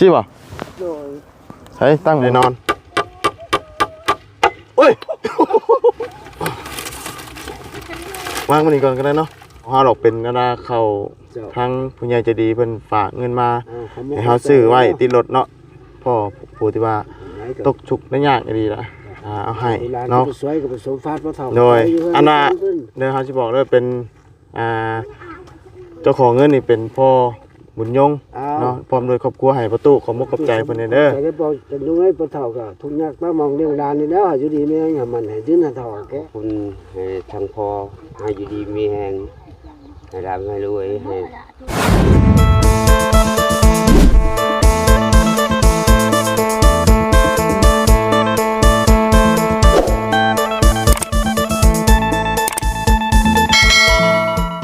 สิบ่โดยใช้ตั้งไปนอนโอ้ยวางมันนี่ก่อนก็ได้เนาะเฮาดอกเป็นกระดาเข้าเจ้าทางผู้ใหญ่ใจะดีเพิ่นฝากเงินมาเอาเขามาให้เฮาซื้อไว้ติดรถเนาะพ่อผู้ที่ว่าไหนตกชุกได้ยากก็ดีละอ่าเอาให้เวลาเนาะก็สวยกับผสมฟาดพระเฒ่าโดยไปเรื่อันน่ะขึ้เดี๋ยวเขาจะบอกเลยเป็นอ่าเจ้าของเงินนี่เป็นพ่อ บุญยงเอาเนาะพร้อมโดวยครอบครัวให้ประตูขอมกขอบใจเพิ่นเด้อแต่ได้บอกจะดูให้พระเฒ่าก็ทุกข์ยากมามองเรื่องดานนี่แล้วอยู่ดีมีแรงมันให้ยืนให้เฒ่าแกคุณให้ทางพอให้อยู่ดีมีแหงให้ร่ำให้รวยให้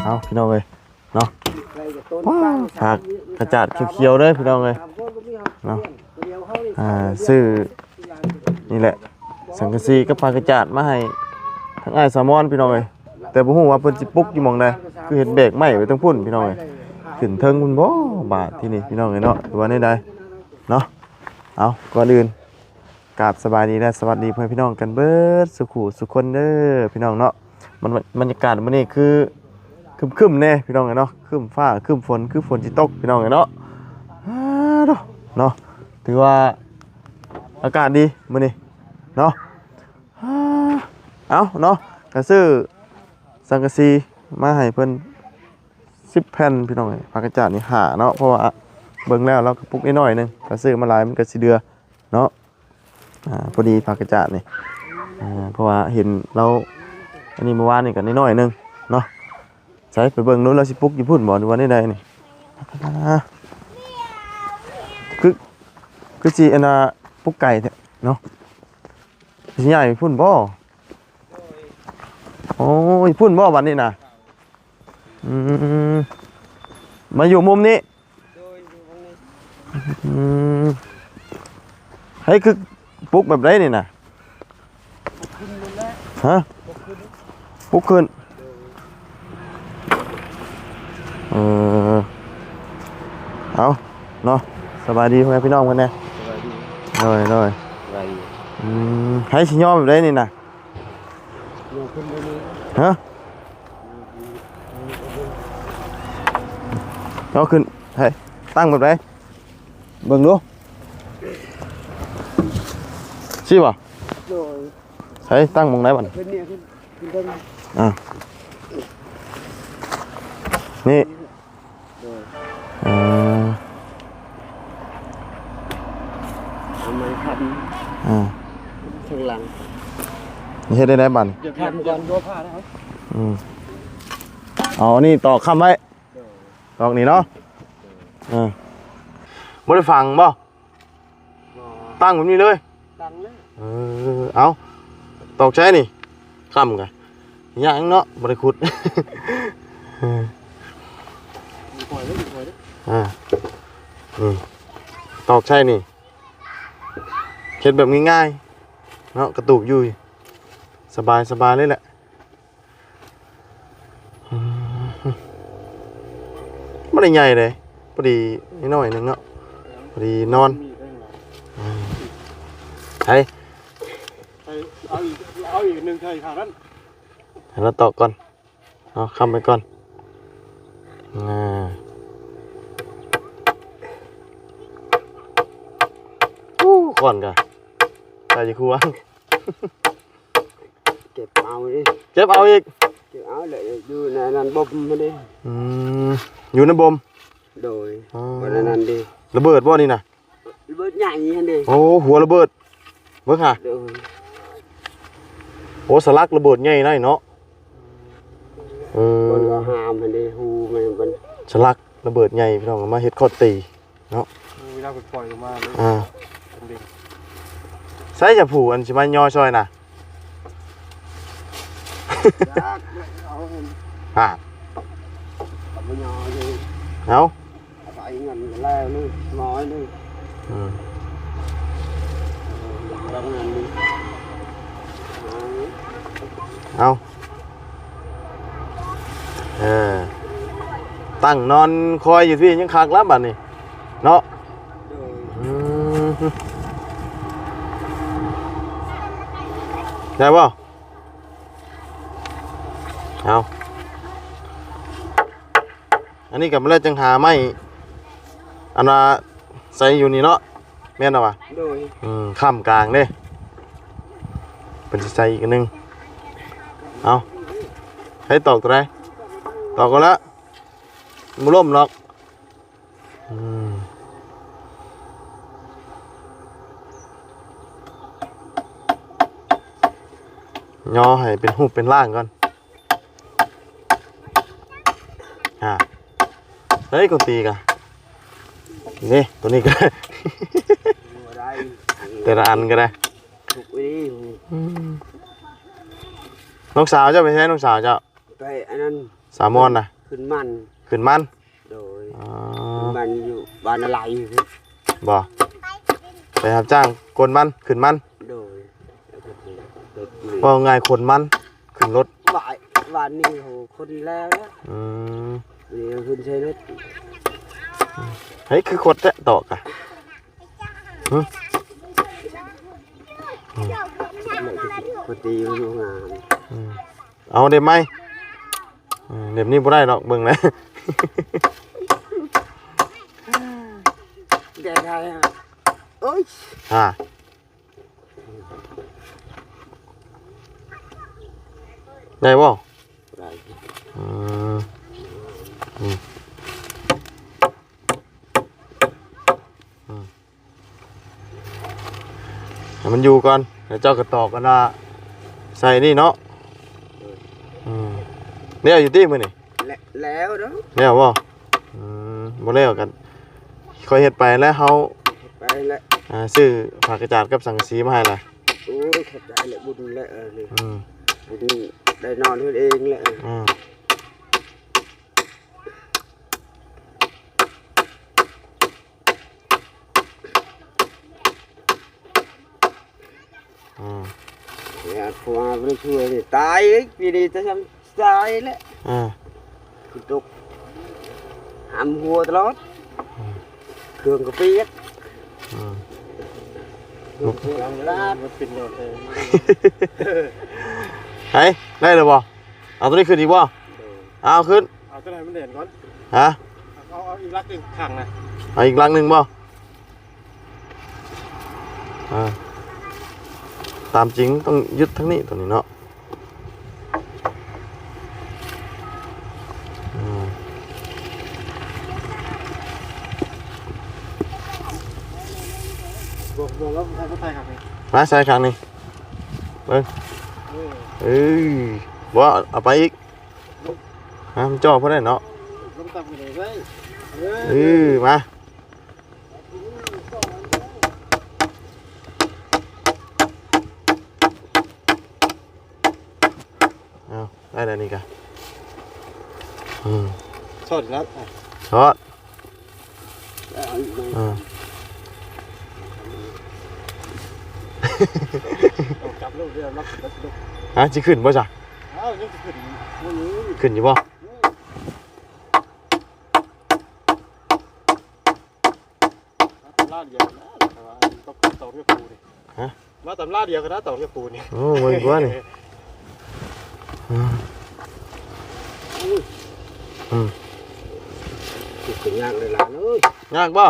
เอาพี่น้องเอ้ยเนาะ ผักกระจาดเขียวๆเลยพี่น้องเอ้ยเนาะอ่าซื้อนี่แหละ สังกะสีกับผักกระจาดมาให้ทั้งอ้สามอนพี่น้องเอ้ยแต่บ่ฮู้ว่าเพิ่นสิปุกอยู่มองใดคือเห็นเบรกไม้ไว้ทั้งพุ่นพี่น้องเอ้ยขึ้นเทิงพุ่นบ่บาทที่นี่พี่น้องเอ้ยเนาะหรือว่าในใดเนาะเอาก่อนอื่นกราบสบายดีและสวัสดีเพื่อนพี่น้องกันเบิดสุขุสุขคนเด้อพี่น้องเนาะมันบรรยากาศมื้อนี้คือ ครึมแน่พี่น้องเอ้ยเนาะคึมฟ้าคึมฝนคือฝนสิตกพี่น้องเอ้ยเนาะเนาะเนาะถือว่าอากาศดีมื้อนี้เนาะอ้าเอาเนาะก็ซื้อสังกะสีมาให้เพิ่น10แผ่นพี่น้องเอ้ยผักกระจาดนี่หาเนาะเพราะว่าเบิ่งแล้วเราก็ปุกนิดหน่อยหนึงก็ซื้อมาหลายมันก็สิเดือเนาะอ่าพอดีผักกระจาดนี่อ่าเพราะว่าเห็นเราอันนี้เมื่อวานนี่กันน้อยหนึงเนาะ ใช้ไปเบิ่งนู้นเราสิปลุกอยู่พุ่นบ่ดูว่าได้ใดนี่อ่าคือคือสิอันน่ะปลุกไก่แท้เนาะสิใหญ่พุ่นบ่โอ้ยพุ่นบ่วันนี้น่ะอืมมาอยู่มุมนี้อืมให้คือปลุกแบบไรนี่นะฮะปลุกขึ้น เออเอาเนาะสบายดีพ่อแม่พี่น้องกันแน่เลยเลยไว้อืมให้สิย่อแบบไรนี่นะฮะย่อขึ้นให้ตั้งแบบไรเบิ่งดูสิบ่โดยใช้ตั้งหมองไหนบัดขึ้นเนี่ยขึ้น อ่อเอาไม้คันอ่าข้างหลังนี่เฮ็ดได้ได้บัดนี่จะคันก่อนตัวผ้านะครับอืมเอานี่ตอกคำไว้ตอกนี่เนาะอ่าบ่ได้ฟังบ่ตั้งแบบนี้เลยดังเลยเออเอาตอกใช้นี่คำกันย่างเนาะบ่ได้ขุด ปล่อยเลยปล่อยเลย อ่านี่ตอกใช่นี่เฮ็ดแบบง่ายๆเนาะกระตุกอยู่สบายสบายเลยแหละอืมไม่ได้ใหญ่เลยพอดีนิดหน่อยหนึงเนาะพอดีนอนมีข้างหลังใช่เอาอีกเอาอีกหนึ่งใช่ขานั้นให้เราตอกก่อนเอาคำไปก่อนอ่า ก่อนกันใส่จะครัวเก็บเอาดิเจ็บเอาอีกเก็บเอาเลยอยู่ในนั้นบ่มมาดิอืมอยู่ในบ่มโดยอ๋อวันนั้นดิระเบิดบ่นี่นะเบิดใหญ่ฮันดิโอ้หัวระเบิดเบิ่งค่ะโดยโอ้สลักระเบิดใหญ่ได้เนาะเออบนก็หามฮันดิฮูมันบนสลักระเบิดใหญ่พี่น้องเอามาเฮ็ดข้อตีเวลาปล่อยลงมาเลยอ่าเด็กใส่จะผูอันสิมาย่อซอยน่ะยากเอาเงินอ่าเอาไปยอเลยเอาเอาไปเงินแล้วนี่น้อยนี่อืมรับเงินนี่เอาเออตั้งนอนคอยอยู่ที่ยังคักแล้วบัดนี้เนาะ โดย ได้ป่ะเอาอันนี้กับมาแล้วจังหาไม่อันว่าใส่อยู่นี่เนาะแม่นเอาวะโดยอืมข้ามกลางเด้เป็นสิใส่อีกอันหนึงเอาให้ตอกตัวไหนตอกก็แล้วมันล่มหรอก ย่อให้เป็นหูปเป็นร่างก่อนอ่าเฮ้ยกูตีกันนี่ตัวนี้ก็ได้บ่ได้แต่ละอันก็ได้ถูกไว้ดิน้องสาวเจ้าไปใช้น้องสาวเจ้าไปอันนั้นสามอนนะขึ้นมันขึ้นมันโดยอ๋อขึ้นมันอยู่บ้านอะไรอยู่พี่บ่ไปรับจ้างกนมันขึ้นมัน โดยแล้วก็ไปรถมือ ว่าง่ายขนมันขึ้นรถบ่ายวันนี้โหคนแล้วนะอืมนี่ขึ้นใช้รถเฮ้ยคือขดแตะตอกอะเลยจะปกติอยู่งานอืมเอาเด็บไหมอืมเด็บนี้บ่ได้หรอกเบิ่งนะ แกไทยอะโอ้ยอ่า ได้บ่ได้อืมอืมอืมให้มันอยู่ก่อนเดี๋ยวเจ้ากระตอกกันนะใส่นี่เนาะอืมเนี่ยอยู่ที่มือนี่และแล้วเนาะเนี่ยบ่อืมบ่แล้วกันคอยเฮ็ดไปแล้วเฮาไปแล้วอ่าซื้อผักกระจาดกับสังกะสีมาให้ล่ะโอ้ยขอบใจแหละบุญแหละเออนี่อืมบุญ ได้นอนเฮ็ดเองแหละอืมอืมเนี่ยพอมาบ่ช่วยนี่ตายอีกปีนี้จะทำตายแล้วอ่าคือตกหามหัวตลอดเครื่องกระเปียกอืมเครื่องกระลาดมันเป็นโดดเลย เฮ้ยได้เลยบ่เอาตัวนี้ขึ้นอีกบ่เอาขึ้นเอาตัวไหนมันเด่นก่อนฮะเอาเอาอีกลักหนึ่งขังนะเอาอีกลังหนึ่งบ่อ่าตามจริงต้องยึดทั้งนี้ตัวนี้เนาะอืมบวกบวกแล้วใช้ก็ใส่ขังนี่มาใส่ครั้งนี้เบิ้ง เออเอ้ยบ่เอาไปอีกฮะมันจ่อเพื่อนได้เนาะลงต่ำกันเลยได้เอเอออมาเอาได้แล้วนี่กะอืมสดแล้วอะชอดเอาอีกหน่อยอ่าเอาจับ ลูกเดียวรับรับลูกฮะจะขึ้นบ่จ้ะอ้าวยังจะขึ้นวันนี้ขึ้นอยู่บ่ตำราเดียวกันนะแต่ว่าต้องต่อเรียกปูนี่มาตำราเดียวกันนะต่อเรียกปูนี่โอ้เบิ่งกว่านี่อืมอืมติดกันยากเลยล่ะเอ้ยยากบ่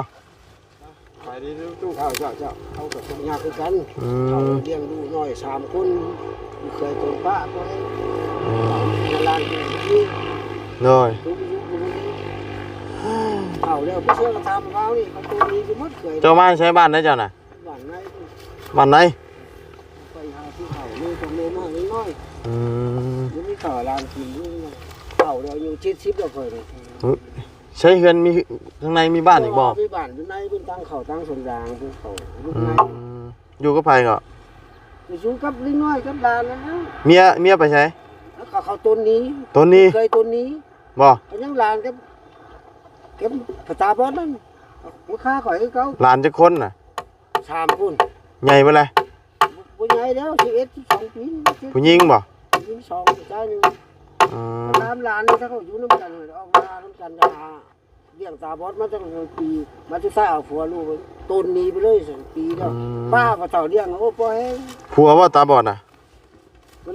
ไปดีดูตู้เจ้าเจ้าเจ้าเอา กับคนยากคือกันอืเขามเลี้ยงดูน้อยสามคนเคยตัวป้าก็ให้อืมในร้านอยู่นี่เลยทุกยุคทุกยุคเอาแล้วไปเชื่อกระทำเขานี่เขาตัวนี้ก็หมดเคยเจ้ามาใช้บ้านได้เจ้าน่ะบ้านไหนบ้านไหนไปหาที่เขานี่ตรงนี้มาน้อยอืมๆยังมีข่าวร้านกินนี่นะเขาเดี๋ยวอยู่ชิดชิดเราเคยเลย ใช้เฮือนมีข้างในมีบ้านอีกบ่มีบ้านอยู่ในเป็นตั้งเขาตั้งสวนยางภูเขาลูกอืในมอยู่กับไผก็อยู่สูงกับลิงน้อยกับลานนะนะเมียเมียไปใช้แล้วเขาเขาต้นนี้ต้นนี้เคยต้นนี้บ่อันยังลานกับกับภาษาบอลนั่นลูกค้าข่อยคือเขาหลานจักคนน่ะชามพุ่นใหญ่บ่เลยปุญญาแล้วสิบเอ็ดสิบสองปีนี่ผู้หญิงบ่ยิงสองใจหนึ่ง อืมน้ำลานนี่ถ้าเขาอยู่น้ำกันเลยออกมาน้ำกันจะหาเลี้ยงตาบอดมาตั้งปีมาจะใส่เอาผัวลูกไว้ต้นหนี้ไปเลยสองปีแล้วป้าก็เต่าเลี้ยงโอ้พ่อแห้งผัวว่าตาบอดน่ะ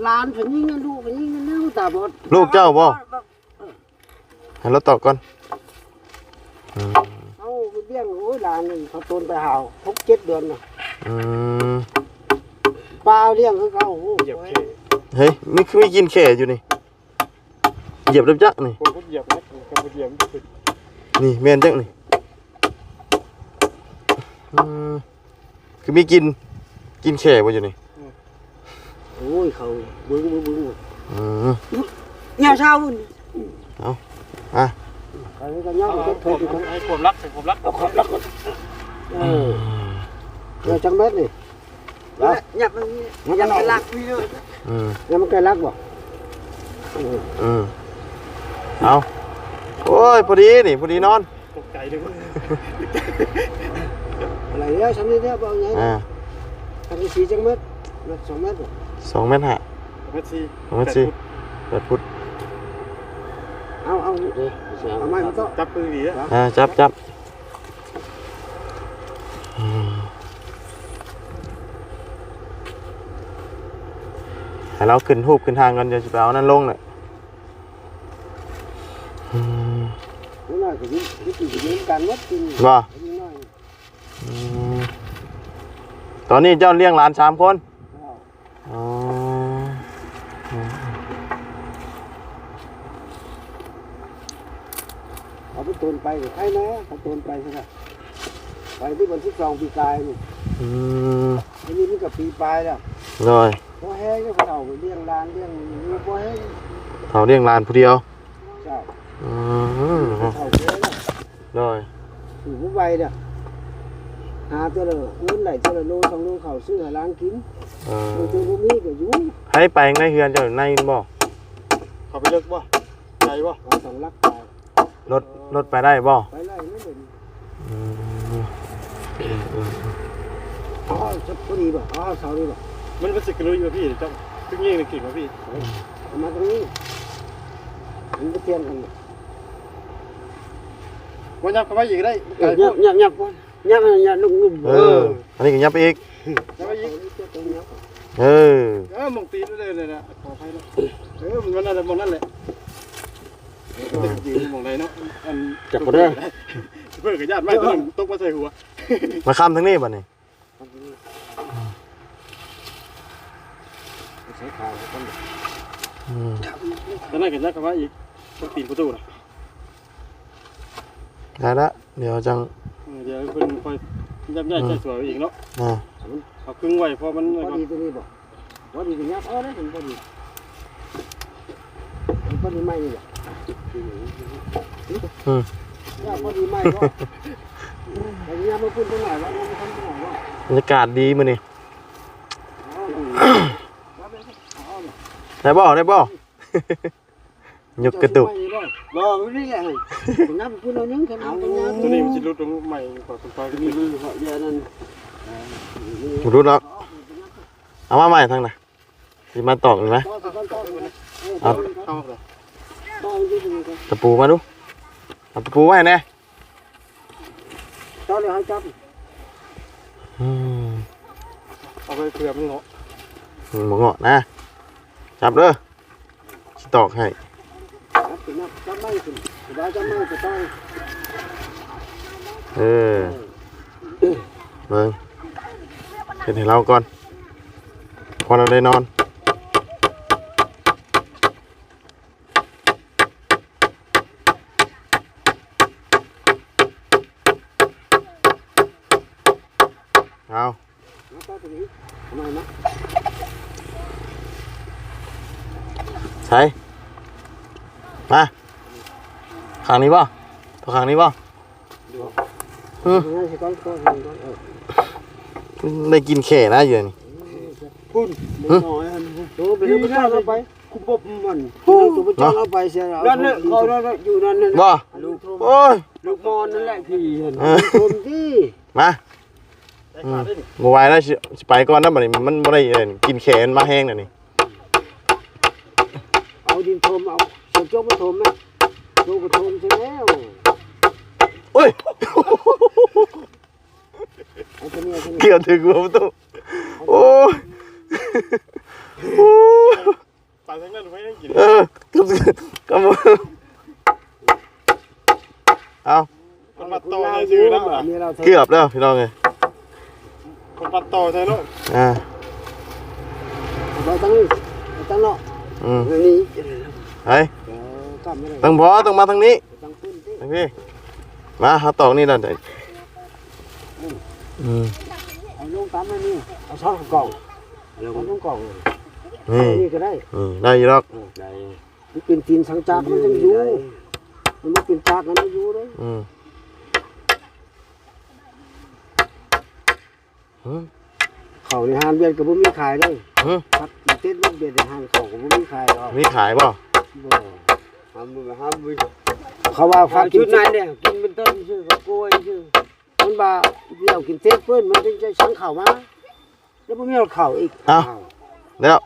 หลานเพิ่นยิงกันลูกเพิ่นยิงกันลูกตาบอดลูกเจ้าบ่ ให้เราตอบก่อนอืมเอาไปเลี้ยงโอ้ยหลานนี่เขาต้นไปหาวหกเจ็ดเดือนน่ะอืมป้าเลี้ยงคือเขาโอ้โหเหยียบเขเฮ้ยมีคือมีกินแข่อยู่นี่ เหยียบดับจักนี่คนก็เหยียบนะคนก็เหยียบมันเป็นนี่แม่นจักนี่อืมคือมีกินกินแข่บ่อยู่นี่โอ้ยเขาบึ้งบึ้งบึ้งอืมเงาเช้าพุ่นอะเขาก็เงาเอาเก็บผเพิ่มนเขาให้ผมรักให้ผมรักเอาขอแล้วก็เออเดี๋ยวจังเม็ดนี่แล้วหยับมันหยับเป็นหลักพี่เลยอืมแล้วมันใกล้รักบ่เอออืม เอาโอ้ยพอดีนี่พอดีนอนตกใจเลยว่าอะไรเนี่ยฉันนี่เนี่ยบ่เอาไงอ่าทางสีจังเม็ดเม็ดสองเม็ดบ่สองเมตรห้าเมสซี่สองเมตรสี่แปดฟุตเอาเอาเอาไม้มาต่อจับปืนดีอะอ่าจับจับอืมให้เราขึ้นหูบขึ้นทางกันเดี๋ยวจะไปเอานั่นลงเลยอืม นี่น่าจะยิ่งยิ่งยิ่งกันวัดกินบ่นี่น้อยอืมตอนนี้เจ้าเลี้ยงหลานสามคนเอาอ๋อเอาไปตูนไปกับใครนะเอาตูนไปใช่ไหมไปที่วันที่สองปีกายนี่อืมทีนี้มันกับปีปลายแล้วเลยพอแห้งก็เขาเอาไปเลี้ยงร้านเลี้ยงลูกพอแห้งเขาเลี้ยงหลานผู้เดียวเจ้าอืม เขา เลี้ยงเลยอยู่ผู้ใบเนี่ยหาตัวละเงินไหลตัวละโลสองโลเขาซื้อให้ร้านกินเอโดยอตัวพวกนี้ก็อยู่ให้ไปในเฮือนเจ้าในบ่เขาไปเลิกบ่ใจบ่เราต้องรักษารถรถไปได้บ่ไปไล่ไม่เด่นอืมอ๋อจะพอดีป่ะอ๋อเสาดีป่ะมันเป็นสิกลุยมาพี่เจ้าตึ้งยิงในกิ่งมาพี่เอามาตรงนี้มันจะเปลี่ยนกันวันยั บเข้าไปอีกได้ไกลเงียบเงียบเงียบก่อนเงียบเงียบลุกลุกเออ อันนี้ก็ยับไปอีกยับไปอีกเออ เออมองตีนได้เลยนะขออภัยนะเออมันนั่นแหละมองนั่นแหละยืนมองไหนเนาะอันเพื่อนกับญาติไม่ต้องตกมาใส่หัวมาค้ำทั้งนี้บ่นี่ใช้ขาคนอืมแล้วนั่นกับญาติเข้ามาอีกต้องปีนประตูนะ ได้ละเดี๋ยวจังเดี๋ยวเพิ่นค่อยยับยั้งใจสวยอีกเนาะอ่าเอาครึ่งไว้เพราะมันพอดีตัวนี้ป่ะพอดีตัวนี้เออได้ถึงพอดีพอดีไม่นี่ป่ะอืมย่าพอดีไม่ก็แต่ยังมาพูดตรงไหนวะยังมาทำตรงไหนวะบรรยากาศดีมื้อนี้ได้บ่ได้บ่ ยกกระตุกบ่ไม่ได้ไงผมนับพูดเอานึงแค่นั้นเป็นยังตัวนี้มันจะรุดลงใหม่กว่าคนไฟมีมือเขาเยอะนั่นรู้แล้วเอามาใหม่ทางน่ะสิมาตอกอีกไหมต่อต่อต่อเอาเข้าเลยต่อจริงๆตะปูมาดูเอาตะปูไว้แน่ต่อเลยให้จับอืมเอาไปเผื่อมันเงาะหมงอกนะ จับเด้อสิตอกให้จับ ถึงนับจับไม่ถึงได้จับไม่จะต้องเออเบิ่งเห็นให้เราก่อน พอเราได้นอนเอาใช่มาางนี้ป่ะตัวขางนี้ป่ะง่ายสิก่อนก่อนก่อนเออได้กินแข่นะอยู่นี่คุณไม่น้อยฮะตัวไปดูจ้างเอาไปคุบมันตัวไปจ้างเอาไปเสียนั่นเนี่ยเขานั่นอยู่นั่นนั่นบ่ลูกโอ้ยลูกมอนนั่นแหละพี่เห็นชมที่มาได้ขาดได้นี่บ่ไหวแล้วสิสิไปก่อนนะบัดนี้มันบ่ได้เอิ้นกินแขนมาแห้งแล้วนี่เอาดินทมเอาเสร็จจบมาทมไหม ดูกระทมใช่แล้วโอ้ยเอาตัวนี้เอาตัวนี้เกี่ยวถึงหัวประตูโอ้ยโอ้ยไปทางนั้นไม่ได้กินเออกับกับเอาคนปัดโตใช่ชื่อนะอันนี้เราเกือบแล้วพี่น้องไงคนปัดโตใช่ลูกอ่าเราตั้งนี่เราตั้งเนาะอืมอันนี้ไอ้ ต้องบอต้องมาทางนี้ตั้งปืนที่ทางนี้มาหาตอกนี่แล้วเดี๋ยวอืมเอาลงตามอันนี้เอาช่องกล่องเอาลงกล่องนี่นี่ก็ได้อืมได้อยี่หรอกได้มันเป็นตีนสังจากมันยังอยู่มันไม่เป็นจากมันไม่อยู่เลยอืมอืมเขาในห้างเบียดกับผมมีขายเลยอืมครับเต้นรถเบียดในห้างเขากับผมมีขายหรอกมีขายเปล่าบ่ ทำมือทำมือเขาว่าฝากกิชุนดนั้นเนี่ยกินเป็นต้นชื่อกับกล้วยชื่อมันบ่าเดี่ยวกินเต้นเพื่อนมันจึงจะชังเข่ามาแล้วผมมีเอาเข่าอีกเอาเดี๋ยว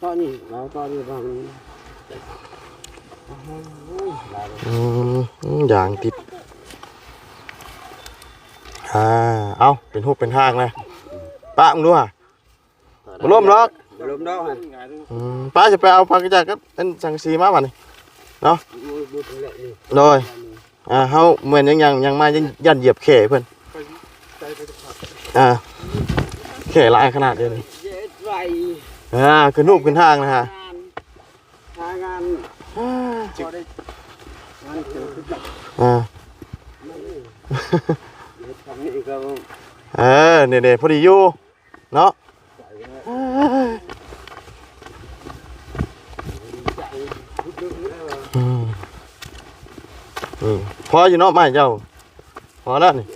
ตอนนี้เราตอนนี้บางอืมอืมอย่างติดอ่าเอาเป็นหุบเป็นห้างเลยป้ามึงดูอะมาร่วมล็อกลมดอกฮะอืมป้าจะไปเอาปากกระจากก็เป็นสังสีมาป่ะนี่ เนาะบุตรเลยนี่โดยอ่าเฮาเหมือนยังยังยังมายังยันเหยียบเขเพิ่นอ่าเขหลายขนาดเดียวนี่เจ็ดไรอ่าขึ้นรูปขึ้นทางนะฮะทางานพอได้งานเกิดขึ้นจากอ่าทำนี่ก็เออเนี่ยเนี่ยพอดีอยู่เนาะอืม อืมพออยู่เนาะไม่เจ้า พอแล้วนี่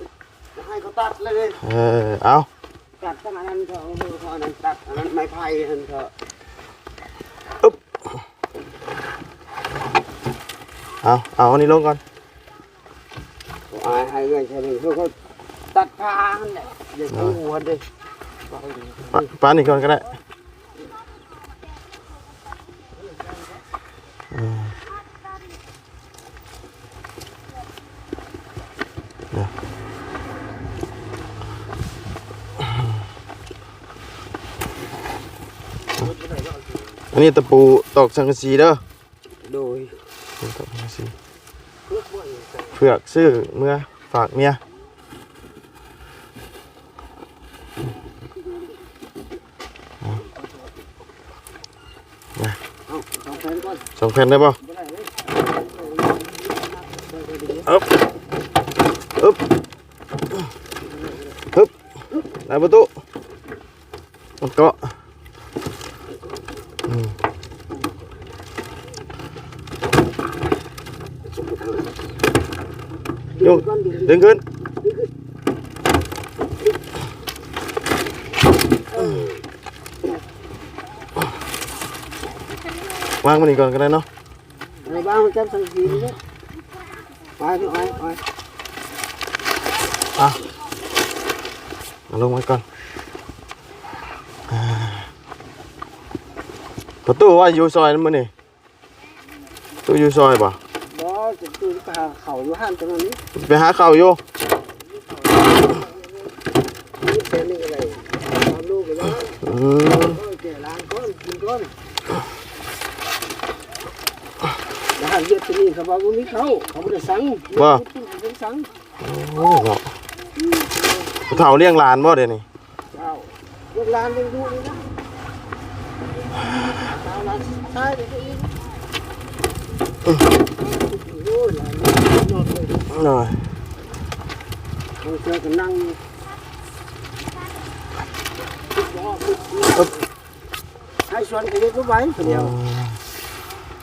ให้เขาตัดเลยเออเอาตัดตั้งอันนั้นเขาเขาอันนั้นตัดอันนั้นไม้ไผ่อันนั้นเขาเอาเอาอันนี้ลงก่อนอายให้เงินใช่ไหมเขาเขาตัดผ้าอันนี้เดี๋ยวเขาหัวดิปะปานี่ก่อนก็ได้อืมเดี๋ยว อันนี้ตะปูตอกสังกะสีเด้อโดยตอกสังกะสีเผือกซื้อเมื่อฝากเมียเอาสองแสนก่อนสองแผ่นได้ป่ะไม่ได้เลยอึ๊บอึ๊บฮึบได้ประตูมันเกาะอืมโย กดึงขึ้นวางมันอีกก่อนก็ได้เนาะในบ้านมันจับสังกีเไปหาเขาอยู่ห้างตรงนี้ไปหาข้าวอยู่นี่เป็นนี่อะไรทำลูกไปแล้วอืมโอ้ยแก่ล้างก้อนกินก้อนแล้วหันเยอะที่นี่เขาบอกว่ามีเขาเขาไม่ได้สั่งเขาไม่สั่งโอ้เนาะผู้เฒ่าเลี้ยงหลานบ่เดี๋ยวนี้เจ้าลูกหลานยังดูเลยนะเจ้าหลานชายเด็กอีกโอ้ยหลา นอนเลยหน่อยเขาเจอกันนั่งให้ชวนกันเล็กก็ไว้คนเดียว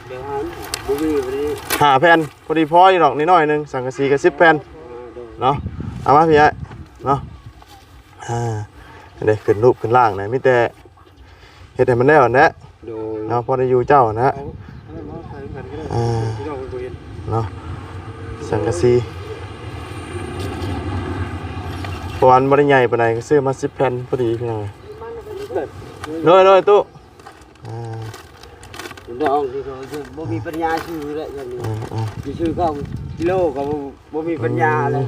เดี๋ยวหันบุบีวันนี้หาแผ่นพอดีพออยู่ดอกนิดหน่อยนึงสั่งกระสีกับสิบแผ่นเนาะเอามาพี่ไอ้เนาะอ่าเด็กขึ้นรูปขึ้นล่างนะมิแต่เฮ็ดให้มันได้ก่อนนะเนาะพอได้อยู่เจ้านะอ่าเนาะ สังกะสีปวันบริใหญ่ปานใดก็ซื้อมาสิบแผ่นพอดีพี่น้องเลยเลยตู้อ่าน้องที่เขาบ่มีปัญญาชื่อแล้วอย่างนี้อ่าอ่าชื่อเขากิโลก็บ่บ่มีปัญญาเลย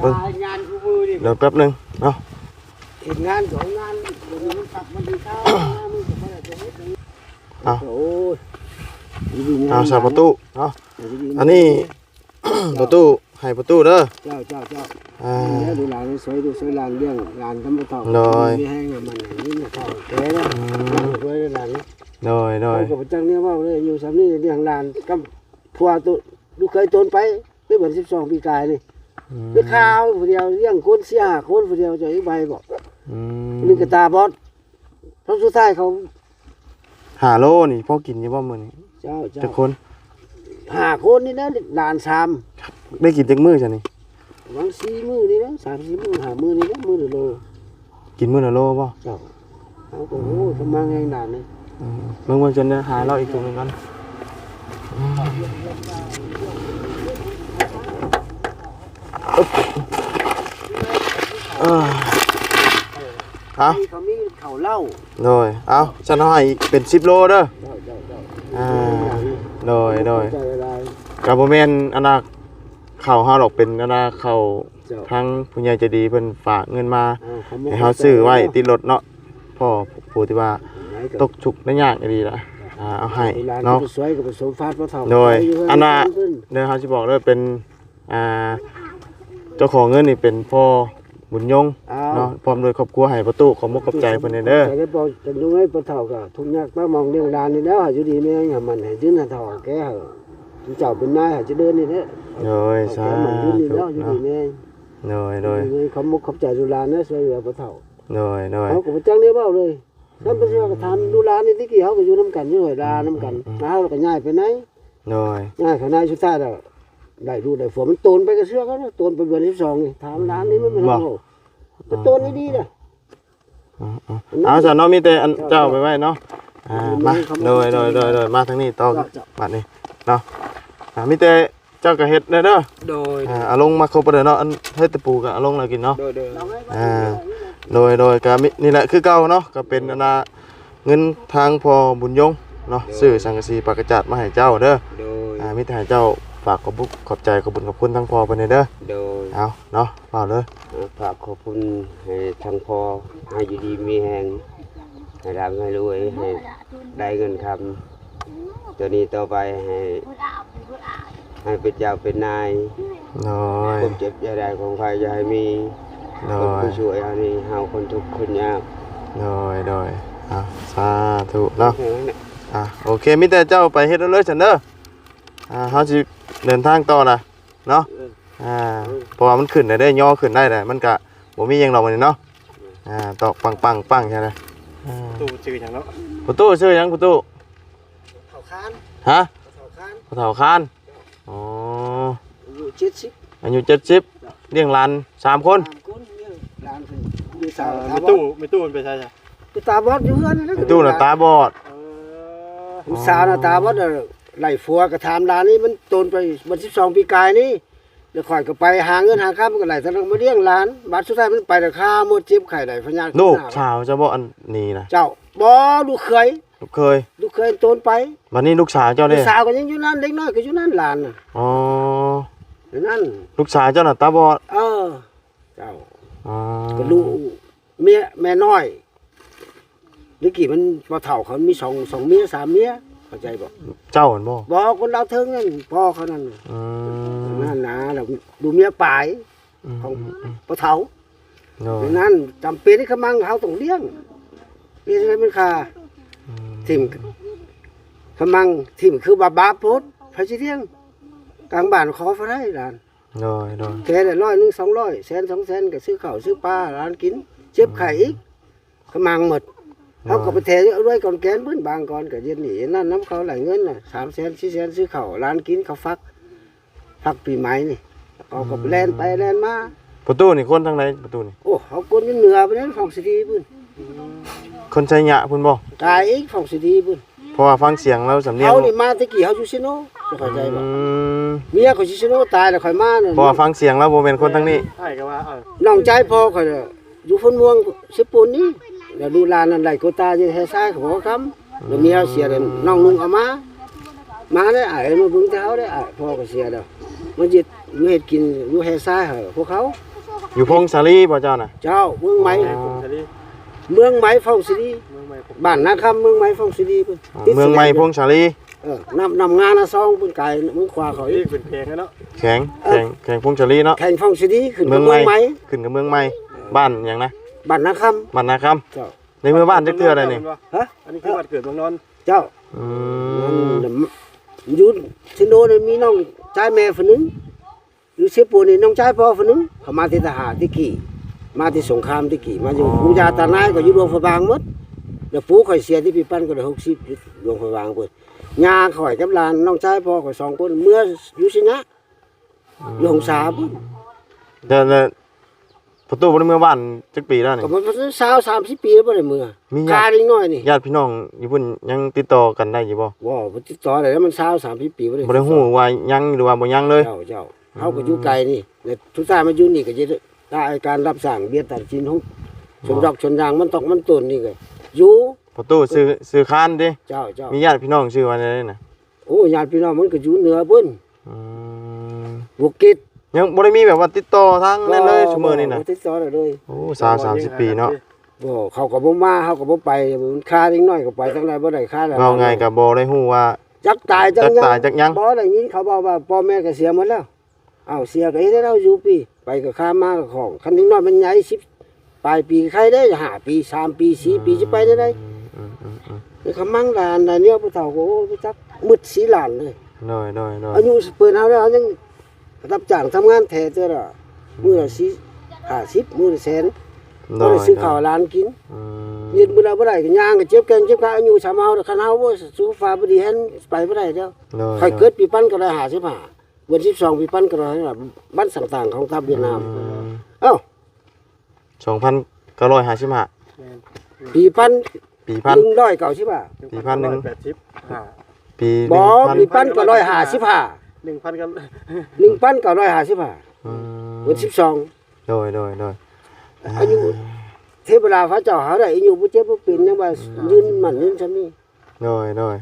เบิ่งรายงานคู่มือนี่เดี๋ยวแป๊บหนึงเนาะเห็นงานสองงานเดี๋ยวมันกลับมันดีเช้ามึงจะมาจะเฮ็ดอย่างนี้เอาโอ้ยเอาใส่ประตูเนาะอันนี้ ประตูให้ประตูเด้อเจ้าเจ้าเจ้าอ่าแล้วดูหลานสวยดูสวยหลานเลี้ยงหลานทำมาต่อน้อยมีแห้งมันนี่เนี่ยเท่าแก่แล้วสวยหลานโดยโดยเขากับจังเนี่ยว่าเลยอยู่สามนี่เลี้ยงหลานกับผัวตัวลูกเคยตนไปได้เหมือนสิบสองปีกายนี่อืมไปข้าวผู้เดียวเลี้ยงคนเสียห้าคนผู้เดียวจะอีกใบบอกอืมนี่กระตาบอดเพราะสุดท้ายเขาหาโลนี่พ่อกินอยู่บ่มื้อนี้เจ้าเจ้าจักคน ห้าคนนี่นะหลานสามได้กินจักมื้อจ้ะนี่วางสี่มือนี่นะสามสี่มือห้ามือนี่นะมือละโลกินมื้อละโลบ่เจ้าเขาก็โอ้ทำมาไงนานนี่อืมเบิ่งว่าจะได้หาเราอีกตัวหนึงกันอึ๊บเอ้ยเอาเขามีเขาเหล้าโดยเอาฉันเอาให้อีกเป็น10โลเด้อเจ้าเจ้าเจ้าอ่า โดยโดย ใจอะไรก็บ่แม่นอันน่ะเข้าเฮาหรอกเป็นอันน่ะเข้าเจ้าทางผู้ใหญ่ใจะดีเพิ่นฝากเงินมาเอาเขามาให้เฮาซื้อไว้ติดรถเนาะพ่อผู้ที่ว่าไหนก็ตกฉุกได้ยากอีหลีล่ะอ่าเอาให้หลานเนาะ ก็สวยก็ผสมฟาดพระเฒ่าโดยไปเรื่อันน่ะขึ้เดี๋ยวเฮาสิบอกเลยเป็นอ่าเจ้าของเงินนี่เป็นพ่อ บุญยงเอาเนาะพร้อมด้วยครอบครัวให้ประตูขอมกขอบใจเพิ่นเด้อแต่ได้บอกจะดูให้พระเฒ่าก็ทุกข์ยากมามองเรื่องหลานนี่แล้วอยู่ดีแม่งมันให้ยืนให้เฒ่าแกเหอะเจ้าเป็นนายให้จะเดินนี่แหละโดยสาแกมันยืนนี่ธุแล้วอยู่เนาะดีแม่งโดยโดยเขามุกขอบใจดูหลานนะสวยเหลือพระเฒ่าโดยโดยเขาก็บ่จังได้เว้าเลยนั่นเป็นว่าก็ทำดูหลานนี่ที่กี้เขาก็อยู่นํกันอยู่หอยลานํกันแล้วเราก็ย้ายไปไหนโดย ง่ายขนาดสุดท้ายแล้ว ได้ดูได้ฝนมันโตนไปกับเสื้อเขานะโตนไปเดือนที่สองนี่ถามร้านนี้มันเป็นโอ้มันโตนนี่ดีนะอ๋ออ๋อเอาซะเนาะมีแต่อันเจ้าไปไว้เนาะอ่ามาโดยโดยโดยโดยมาทางนี้ต่อบัดนี้เนาะอ่ามีแต่เจ้าก็เฮ็ดเด้อเด้อโดยอ่าเอาลงมาครบเด้อเนาะอันเฮ็ดแตะปูก็เอาลงแล้วกินเนาะ โดยโดยอ่าโดยโดยก็มินี่แหละคือเก่าเนาะก็เป็นอันน่ะเงินทางพอบุญยงเนาะซื้อสังกะสีปากกระจัดมาให้เจ้าเด้อโดยอ่ามีแต่ให้เจ้า ฝากขอบบุกขอบใจขอบบุญขอบคุณทั้งพ่อเพิ่นเด้อโดยเอาเนาะเปล่าเลย ฝากขอบคุณให้ทางพอให้อยู่ดีมีแหงให้ร่ำให้รวยให้ได้เงินคำตัวนี้ต่อไปให้ให้เป็นเจ้าเป็นนายโดยความเจ็บอย่าได้ของใครอย่าให้มีโดคนยผู้ช่วยอันนี้เฮาคนทุกข์คนยากโดยโดยอะสาธุเนาะ แค่นั้นแหละ อะโอเคมีแต่เจ้าไปเฮ็ดเอาเลยฉันเด้ออ่าเฮาสิ เดินทางต่อนะเนาะอ่าเพราะว่ามันขึ้นได้ได้ย่อขึ้นได้แหละมันก็บ่มีหยังหรอกมันเนาะอ่าตอกปังปังปังใช่ไหมอ่าตู้ชื่อหยังเนาะประตูชื่อหยังประตูเขาคานฮะเขาคานพระเฒ่าคานอ๋ออยู่เจ็ดสิบอายุ70เลี้ยงหลานสามคนสามคนเนี่ยหลานเพิ่นอยู่สาอ่าวตามีบอตู้ดมีตู้มันไปใช่จ้ะอยู่ตาบอดอยู่เฮือนนั่นไอ้ตู้น่ะตาบอดเออลูกสาวน่ะตาบอดน่ะ ไล่ฟัวกระทำร้านนี้มันโตนไปวันสิบสองปีกายนี่เดี๋ยวข่อยก็ไปหาเงินหาข้าวมันก็ไหลทะลักมาเลี้ยงหลานบาดสุดท้ายมันไปแต่ข้าหมดเจ็บไข่ไหลพญาลูกสาวเจ้าบ่อันนี้นะเจ้าบ่ลูกเคยลูกเคยลูกเคยโตนไปบัดนี้ลูกสาวเจ้าลูเด้กสาวก็ยังอยู่นั่นเล็กน้อยก็อยู่นั่นหลานน่ะอ๋ออยู่นั่นลูกสาวเจ้าน่ะตาบอดเออเจ้าอ๋อก็ลูกเมียแม่น้อยหรือกี่มันพอเฒ่าเขามีสองสองเมียสามเมีย เข้าใจบ่เจ้าเห็นบ่บ่คนเราวเทิงนั่นพ่อเขานั่นน่ะอืมนั่นนะเราดูเมียปลายอืมของอืมอืมพอเฒ่าโดยดังนั้นจำเป็นที่เขามังเขาต้องเลี้ยงนี่ใช่เป็นค่าอืมทิมเขามังทิมคือบาบาโพดพระสิเลี้ยงกลางบ้านขอฟ้าได้หลานโดยโดยแค่ได้ร้อยหนึ่งสองร้อยแสนสองแสนก็ซื้อข้าวซื้อปลาร้านกินเจ็บไข่อีกเขามังหมด เขาก็ไปแทนเอาด้วยก่อนแกนเบื้นบางก่อนก็เย็นหนีนั่นน้ำเขาไหลเงินน่ะสามแสนสี่แสนซื้อข้าวร้านกินเขาฟักฟักปีใหม่นี่เขาก็แลนไปแลนมาประตูนี่คนทางไหนประตูนี่โอ้เขากลยังเหนือไปนั้นฝั่งสิดีพุ่นคนชัยยะพุ่นบ่ตายอีกฝั่งสิดีพุ่นเพราะว่าฟังเสียงแล้วสำเนียงเขานี่มาตะกี้เขาอยู่ซิโนจะเข้าใจบ่อืมเมียเขาอยู่ซิโนตายแล้วค่อยมาเนี่ยเพราะว่าฟังเสียงแล้วบ่แม่นคนทางนี้ใช่ก็ว่าเออน้องใจพ่อเขาน่ะอยู่ฝนม่วงสิปูนนี่ แล้วดูหลานนั่นไหลโกตาอยู่แท้ซ้ายเขาบอกคำแล้วเมียเสียแล้วน้องนุ่งเอามา มาได้อ้ายมาเบิ่งเท้าได้อ้ายพ่อก็เสียแล้วมันจะอยู่เฮ็ดกินอยู่เฮ็ดซ่าเหรอพวกเขา อยู่พงสาลีบ่เจ้าน่ะ เจ้าเมืองไหมอ๋อชาลีเมืองไหมฟองสิรีเมืองใหม่ผมบ้านนาคำเมืองไหมฟองสิรีพิ่นอ๋อเมืองใหม่พงสาลีเออนำนำงานนะซองเพิ่นไก่เมืองขวาเขานี่อีกเป็นเพลงแล้วเนาะแข็งแข็งแข็งพงสาลีเนาะแข่งฟองสิรีขึ้นเมืกับองเมืองไหไหมมขึ้นกับเมืองใหม่บ้านหยังนะ บ้านนาคบ้านนาคำเจ้าในเมืองบ้านจักเทื่ออะไรนี่ำฮะอันนี้คือบ้านเกิดเมืองนอนเจ้าอืมันมน่ะอยู่ซิโนนี่มีน้องชายแม่คนหนึงอยู่เชปูนี่น้องชายพ่อคนหนึงเขามาที่ทหารที่กี่มาที่สงครามที่กี่มาอยู่ปู่ย่าตานายก็อยู่ดวงพระบางหมดแล้วปู่ข่อยเสียที่พี่ปั้นก็ได้60อยู่ดวงพระบางเพิ่นย่าข่อยกับหลานน้องชายพ่อข่อยสองคนเมื่ออยู่สินะอยู่หงสาพุ่นเดินเลย ประตูบนเมืองบ้านจักปีแล้วนี่ ก็มันสาว30ปีแล้วบ่ได้เมื่อมีญาติ กาเล็กน้อยนี่ญาติพี่น้องอยู่พุ่นยังติดต่อกันได้อยู่บ่ว้าวบ่ติดต่อได้แล้วมันสาว30ปีบ่ได้บ่ได้ฮู้ว่ายังหรือว่าบ่ยังเลย เจ้าเจ้าเฮาก็อยู่ไกลนี่แล้วทุกท่ายมาอยู่นี่ก็จะได้การรับสั่งเบียดตัดสินของชนดอกชนยางมันตอกมันต้นนี่ก็อยู่ประตูซื้อซื้อคานดิเจ้าเจ้ามีญาติพี่น้องชื่อว่าอะไรน่ะโอ้ญาติพี่น้องมันก็อยู่เหนือเพิ่นอืมบุกิจ ยังบ่ได้มีแบบว่าติดต่อทางนั้นเลยชั่วโมงนี้น่ะบ่ติดต่อได้เลยโอ้สาวสามสิบปีเนาะบ่เขาก็บ่มาเขาก็บ่ไปมันค่าเล็กน้อยก็ไปทางใดบ่ได้ค่าแล้วเอาไงก็บ่ได้ฮู้ว่าจักตายจักจักตายจักยังบ่ได้ยินเขาบอกว่าพ่อแม่ก็เสียหมดแล้วเอ้าเสียก็เฮ็ดให้เราอยู่ปี ไปก็ค่ามาก็ของคันเล็กน้อยมันใหญ่10ปลายปีใครได้ห้าปีสามปีสี่ปีสิไปได้ไดอืมอืมอืมนี่เขามั่งหลานหลานเนี่ยผู้เฒ่าก็โอ้ยจักมืดสีหลานเลยน้อยน้อยน้อยอายุเปิดเอาแล้วยัง รับจ้างทำงานแท้เจ้าละมือละสิห้าสิบมือละแสนก็น้อได้ยซื้อข้าวหลานกินอืมยืนมือละบ่ได้ก็ย่างก็เจ็บแกงเจ็บขาอายุสามเฮาคันเฮาบ่สุขภาพบ่ดีแฮนไปบ่ได้เด้อน้อยใครเกิดปีปั้นก็ได้55วัน12ปีปั้นก็ได้บ้านต่างๆของทัพเวียดนามเอ้าสองพันเก้าร้อยห้าสิบห้าปีปั้นปีพัน190บาทปีพันหนึ่งแปดสิบห้าปีบ่หนึ่ง พันปีปั้นก็155หนึ่งพันกัน1,955อืมวัน12โดยโดยโดยอายุเทพราพระเจ้าหาได้อายุบ่เจ็บบ่เป็นยังว่ายืนมันยืนซำนี้โดยโดย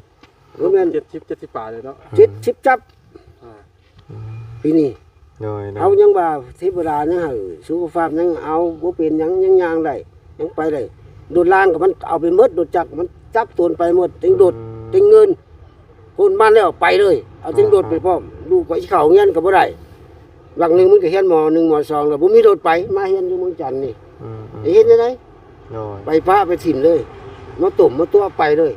บ่แม่นเจ็ดสิบเจ็ดสิบป่าเลยเนาะจิตชิบจับอ่าปีนี้โดยโดเอายยังว่าเทพรายังให้สุขภาพยังเอาบ่เป็นยังยังย่างได้ยังไปได้โดดล่างก็มันเอาไปหมดโดดจักมันจับตนไปหมดติงโดดติงเงิน คนบ้านแล้วไปเลย เอาติงโดดไปพร้อมลูกก็สิเข้าเรียนก็บ่ได้บางหนึงมันก็เรียนม .1 ม .2 แล้วบ่มีโดดไปมาเรียนอยู่เมืองจันทน์นี่อืมอืมได้เฮ็ดได้ไดโดยไปพระไปถิ่นเลยมาตุ่มมาตัวไปเลย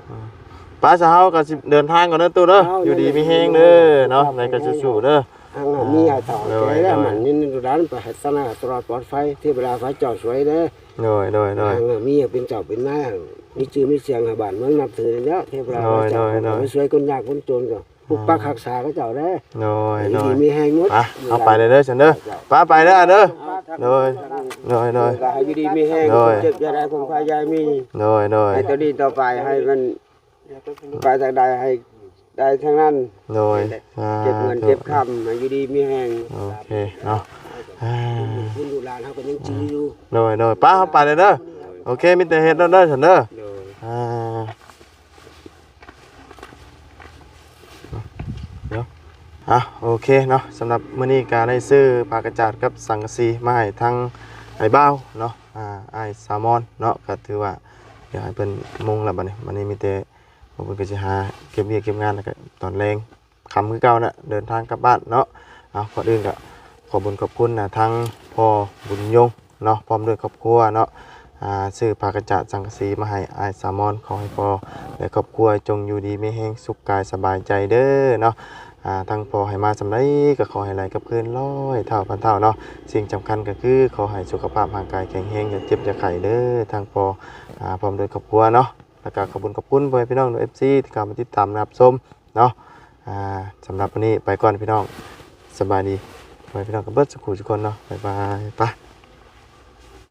ป้าสาวก็สิเดินทางก่อนเด้อตู้เด้อเอาอยู่ดีเดินมีแฮงเด้อเนาะครับในก็สู้ๆเด้อทางนั้นมีอาต่อโดยแกแล้วโดยมันนี่นี่ร้านไปหัสนาตลอดปลอดภัยที่เวลาไฟจอดสวยเด้อโดยโดยโดยทางนั้นมีเป็นเจ้าเป็นนาย มีชื่อมีเสียงหาบ้านเมืองนับถือแล้วเทพราโดยเจ้าโดยโดยไม่สวยคนยากคนจนก็ปกปักรักษาก็เจ้าได้โดยโดดียมีแหงงด อะเอาไปเลยเด้อฉันเด้อป้าไปเด้อเด้อโดยโดยโดย ก็ให้อยู่ดีมีแหงโดย เจ็บจะได้คงพายายมีโดยโดยให้ตัวนี้ต่อไปให้มันไปทางใดให้ได้ทางนั้น โดยอ่าเก็บเงินเก็บคำให้อยู่ดีมีแหงโอเคเนาะอ่าคุณดูหลานเขาก็ยังจื้ออยู่โดยโดยป้าเอาไปเลยเด้อ โอเคมีแต่เฮ็ดเด้อเด้อฉันเด้อโดยอ่าเดี๋ยวอะโอเคเนาะสำหรับมื้อนี้ก็ได้ซื้อผ้ากระจาดกับสังกะสีมาให้ทางไอ้บ้าวเนาะอ่าไอ้ซามอนเนาะก็ถือว่าเดี๋ยวให้เพิ่นมุงแล้วบัดนี้วันนี้มีแต่ผมเพิ่นก็สิหาเก็บเวียกเก็บงานแล้วก็ตอนแรงค่ำคือเก่าน่ะเดินทางกลับบ้านเนาะเอาก่อนอื่นก็ขอบุญขอบคุณนะทั้งพ่อบุญยงเนาะพร้อมด้วยครอบครัวเนาะอ่า ซื้อผ้ากระจาดสังกะสีมาให้อายสามอนขอให้พอและครอบครัวจงอยู่ดีไม่แห้งสุขกายสบายใจเด้อเนาะอ่าทั้งพอให้มาสำไรก็ขอให้ไหลกับเพื่อนร้อยเท่าพันเท่าเนาะสิ่งสำคัญก็คือขอให้สุขภาพร่างกายแข็งแรงอย่าเจ็บอย่าไข้เด้อทั้งพออ่าพร้อมด้วยครอบครัวเนาะแล้วก็ขอบคุณขอบคุณพ่อพี่น้องเอฟซีที่เข้ามาติดตามนะครับชมเนาะอ่าสำหรับวันนี้ไปก่อนพี่น้องสบายดีพ่อพี่น้องกับเบิร์ดสุขุทุกคนเนาะบายบายไป